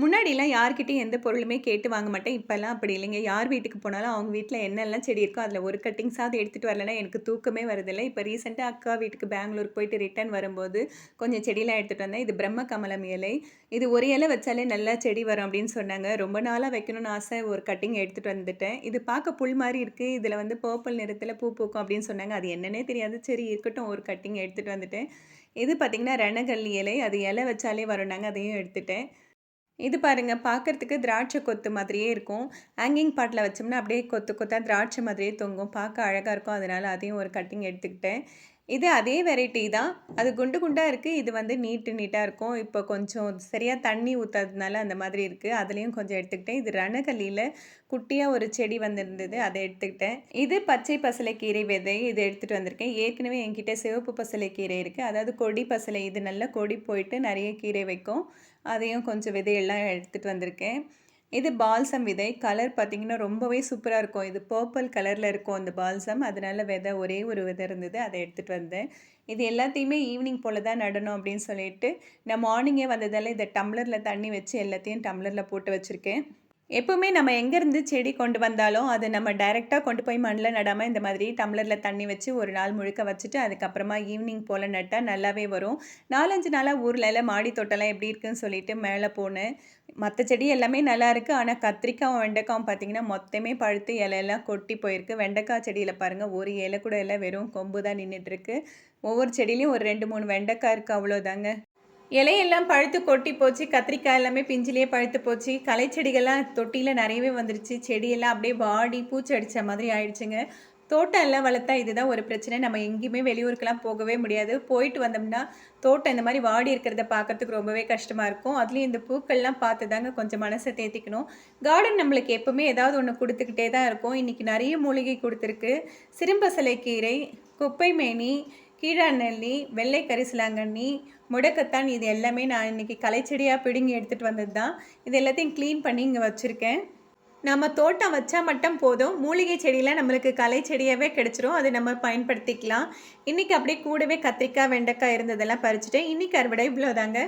முன்னாடிலாம் யார்கிட்டையும் எந்த பொருளுமே கேட்டு வாங்க மாட்டேன். இப்போல்லாம் அப்படி இல்லைங்க. யார் வீட்டுக்கு போனாலும் அவங்க வீட்டில் என்னெல்லாம் செடி இருக்கோ, அதில் ஒரு கட்டிங்ஸாவது எடுத்துகிட்டு வரலன்னா எனக்கு தூக்கமே வரதில்லை இப்போ ரீசெண்டாக அக்கா வீட்டுக்கு பெங்களூர் போயிட்டு ரிட்டர்ன் வரும்போது, கொஞ்சம் செடியெலாம் எடுத்துகிட்டு வந்தேன். இது பிரம்ம கமலம் இலை. இது ஒரு இலை வச்சாலே நல்லா செடி வரும் அப்படின்னு சொன்னாங்க. ரொம்ப நாளாக வைக்கணும்னு ஆசை. ஒரு கட்டிங் எடுத்துகிட்டு வந்துட்டேன். இது பார்க்க புல் மாதிரி இருக்குது இதில் வந்து பர்பிள் நிறத்தில் பூ பூக்கும் அப்படின்னு சொன்னாங்க. அது என்னன்னே தெரியாது. சரி இருக்கட்டும் ஒரு கட்டிங் எடுத்துகிட்டு வந்துட்டேன். இது பார்த்திங்கன்னா ரணகல்லி இலை. அது இலை வச்சாலே வரும்னாங்க. அதையும் எடுத்துட்டேன். இது பாருங்கள் பார்க்கறதுக்கு திராட்சை கொத்து மாதிரியே இருக்கும். ஹேங்கிங் பாட்டில் வச்சோம்னா அப்படியே கொத்து கொத்தா திராட்சை மாதிரியே தொங்கும். பார்க்க அழகாக இருக்கும். அதனால் அதையும் ஒரு கட்டிங் எடுத்துக்கிட்டேன். இது அதே வெரைட்டி தான். அது குண்டு குண்டாக இருக்குது இது வந்து நீட்டு நீட்டாக இருக்கும். இப்போ கொஞ்சம் சரியாக தண்ணி ஊற்றாததுனால அந்த மாதிரி இருக்குது அதுலேயும் கொஞ்சம் எடுத்துக்கிட்டேன். இது ரணகலியில் குட்டியாக ஒரு செடி வந்திருந்தது. அதை எடுத்துக்கிட்டேன். இது பச்சை பசலைக்கீரை விதை. இது எடுத்துகிட்டு வந்திருக்கேன். ஏற்கனவே என்கிட்ட சிவப்பு பசலைக்கீரை இருக்குது அதாவது கொடி பசலை. இது நல்லா கொடி போயிட்டு நிறைய கீரை வைக்கும். அதையும் கொஞ்சம் விதையெல்லாம் எடுத்துட்டு வந்திருக்கேன். இது பால்சம் விதை. கலர் பார்த்தீங்கன்னா, ரொம்பவே சூப்பராக இருக்கும். இது பர்பிள் கலரில் இருக்கும் அந்த பால்சம். அதனால விதை ஒரே ஒரு விதை இருந்தது. அதை எடுத்துகிட்டு வந்தேன். இது எல்லாத்தையுமே ஈவினிங் போல் தான் நடணும் அப்படின்னு சொல்லிட்டு, நான் மார்னிங்கே வந்ததால இதை டம்ளரில் தண்ணி வச்சு எல்லாத்தையும் டம்ளரில் போட்டு வச்சுருக்கேன் எப்போவுமே நம்ம எங்கேருந்து செடி கொண்டு வந்தாலும், அதை நம்ம டைரெக்டாக கொண்டு போய் மண்ணில் நடாமல் இந்த மாதிரி டம்ளரில் தண்ணி வச்சு ஒரு நாள் முழுக்க வச்சுட்டு, அதுக்கப்புறமா ஈவினிங் போல் நட்டால் நல்லாவே வரும். நாலஞ்சு நாளாக ஊரில் எல்லாம் மாடி தோட்டம்லாம் எப்படி இருக்குன்னு சொல்லிட்டு மேலே போனேன். மற்ற செடி எல்லாமே நல்லாயிருக்கு. ஆனால் கத்திரிக்காவும், வெண்டைக்காவும் பார்த்தீங்கன்னா, மொத்தமே பழுத்து இலையெல்லாம் கொட்டி போயிருக்கு. வெண்டைக்காய் செடியில பாருங்க ஒரு இலை கூட இல்லை வெறும் கொம்பு தான் நின்றுட்டுருக்கு ஒவ்வொரு செடியிலையும் ஒரு 2, 3 வெண்டைக்காய் இருக்குது அவ்வளோதாங்க. இலையெல்லாம் பழுத்து கொட்டி போச்சு. கத்திரிக்காய் எல்லாமே பிஞ்சிலேயே பழுத்து போச்சு. களைச்செடிகள்லாம் தொட்டியில் நிறையவே வந்துருச்சு. செடியெல்லாம் அப்படியே வாடி பூச்சி அடிச்ச மாதிரி ஆயிடுச்சுங்க. தோட்டம் எல்லாம் வளர்த்தா இதுதான் ஒரு பிரச்சனை. நம்ம எங்கேயுமே வெளியூருக்கெல்லாம் போகவே முடியாது. போயிட்டு வந்தோம்னா, தோட்டம் இந்த மாதிரி வாடி இருக்கிறத பார்க்கறதுக்கு ரொம்பவே கஷ்டமாக இருக்கும். அதுலேயும் இந்த பூக்கள்லாம் பார்த்து தாங்க கொஞ்சம் மனசை தேத்திக்கணும். கார்டன் நம்மளுக்கு எப்பவுமே ஏதாவது ஒன்று கொடுத்துக்கிட்டே தான் இருக்கும். இன்றைக்கி நிறைய மூலிகை குடுத்துருக்கு. சிறும்பசலைக்கீரை, குப்பைமேனி, கீழாநெல்லி, வெள்ளை கரிசலாங்கண்ணி, முடக்கத்தான் இது எல்லாமே நான் இன்னைக்கு கலைச்செடியாக பிடுங்கி எடுத்துகிட்டு வந்தது தான். இது எல்லாத்தையும் க்ளீன் பண்ணி இங்கே வச்சுருக்கேன் நம்ம தோட்டம் வச்சா மட்டும் போதும். மூலிகை செடியில் நம்மளுக்கு கலை செடியாகவே கிடச்சிரும் அதை நம்ம பயன்படுத்திக்கலாம். இன்றைக்கி அப்படியே கூடவே கத்திரிக்காய், வெண்டைக்காய் இருந்ததெல்லாம் பறிச்சுட்டேன். இன்னைக்கு அறுவடை இவ்வளோதாங்க.